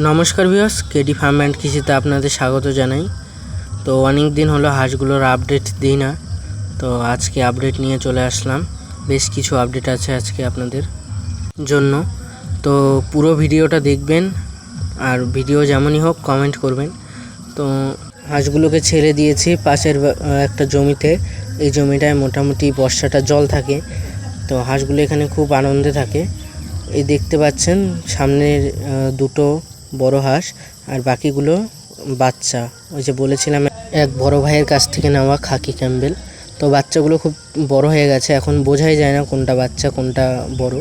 নমস্কার viewers KD farm and কৃষিতে আপনাদের স্বাগত জানাই। তো অনেক দিন হলো হাঁসগুলোর আপডেট দিই না, তো আজকে আপডেট নিয়ে চলে আসলাম। বেশ কিছু আপডেট আছে আজকে আপনাদের জন্য। তো পুরো ভিডিওটা দেখবেন, আর ভিডিও যেমনই হোক কমেন্ট করবেন। তো হাঁসগুলোকে ছেড়ে দিয়েছি, পাশের একটা জমিতে। এই জমিটায় মোটামুটি বর্ষাটা জল থাকে, তো হাঁসগুলো এখানে খুব আনন্দে থাকে। এই দেখতে পাচ্ছেন, সামনের দুটো বড় হাঁস আর বাকিগুলো বাচ্চা। ওই যে বলেছিলাম, এক বড় ভাইয়ের কাছ থেকে নেওয়া খাকি ক্যাম্বেল। তো বাচ্চাগুলো খুব বড় হয়ে গেছে, এখন বোঝাই যায় না কোনটা বাচ্চা, কোনটা বড়।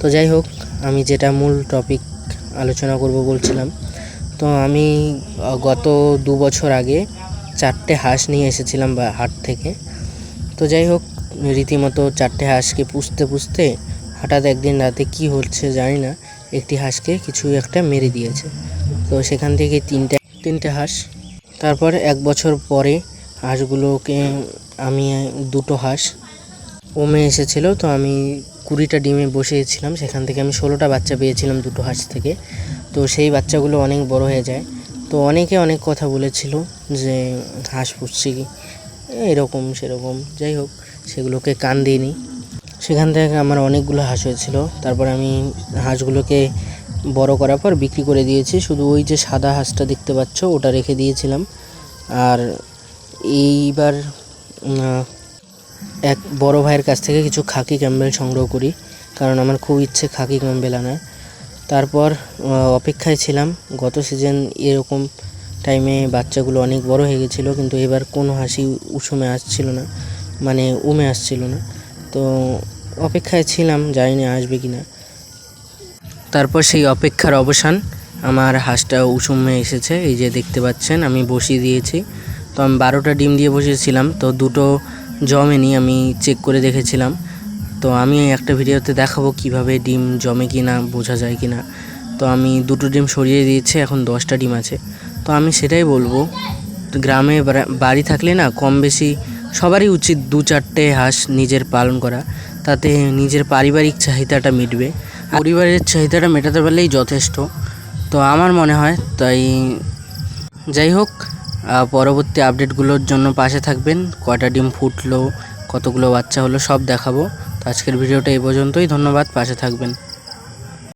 তো যাই হোক, আমি যেটা মূল টপিক আলোচনা করব বলছিলাম। তো আমি গত দু বছর আগে চারটে হাঁস নিয়ে এসেছিলাম বা হাট থেকে। তো যাই হোক, রীতিমতো চারটে হাঁসকে পুষতে পুষতে হঠাৎ একদিন রাতে কি হচ্ছে জানি না, একটি হাঁসকে কিছু একটা মেরে দিয়েছে। তো সেখান থেকে তিনটে তিনটে হাঁস। তারপর এক বছর পরে হাঁসগুলোকে আমি, দুটো হাঁস। ওমে এসেছিল, তো আমি কুড়িটা ডিমে বসিয়েছিলাম। সেখান থেকে আমি ষোলোটা বাচ্চা পেয়েছিলাম দুটো হাঁস থেকে। তো সেই বাচ্চাগুলো অনেক বড় হয়ে যায়। তো অনেকে অনেক কথা বলেছিল যে হাঁস পুষছি, এরকম সেরকম। যাই হোক, সেগুলোকে কান দিইনি। সেখান থেকে আমার অনেকগুলো হাঁস হয়েছিল। তারপর আমি হাঁসগুলোকে বড় করার পর বিক্রি করে দিয়েছি। শুধু ওই যে সাদা হাঁসটা দেখতে পাচ্ছ, ওটা রেখে দিয়েছিলাম। আর এইবার এক বড় ভাইয়ের কাছ থেকে কিছু খাকি ক্যাম্বেল সংগ্রহ করি। কারণ আমার খুব ইচ্ছে খাকি ক্যাম্বেল আনার। তারপর অপেক্ষায় ছিলাম। গত সিজন এরকম টাইমে বাচ্চাগুলো অনেক বড় হয়ে গেছিল, কিন্তু এবার কোনো হাসি উষুমে আসছিল না। মানে উমে আসছিল না। তো অপেক্ষায় ছিলাম জানি না আসবে কি না তারপর সেই অপেক্ষার অবসান, আমার হাঁসটা উষুমে এসেছে, এই যে দেখতে পাচ্ছেন, আমি বসিয়ে দিয়েছি। তো আমি বারোটা ডিম দিয়ে বসিয়েছিলাম, তো দুটো জমেনি আমি চেক করে দেখেছিলাম। তো আমি একটা ভিডিওতে দেখাবো কীভাবে ডিম জমে কি না বোঝা যায় কি না তো আমি দুটো ডিম সরিয়ে দিয়েছি, এখন দশটা ডিম আছে। তো আমি সেটাই বলব, গ্রামে বাড়ি থাকলে না, কম বেশি সবারই উচিত দু চারটে হাঁস নিজের পালন করা। তাতে নিজের পারিবারিক চাহিদাটা মিটবে। পরিবারের চাহিদাটা মেটাতে পারলেই যথেষ্ট। তো আমার মনে হয় তাই যাই হোক পরবর্তী আপডেটগুলোর জন্য পাশে থাকবেন। কয়টা ডিম ফুটলো, কতগুলো বাচ্চা হলো সব দেখাবো। তো আজকের ভিডিওটা এই পর্যন্তই। ধন্যবাদ, পাশে থাকবেন।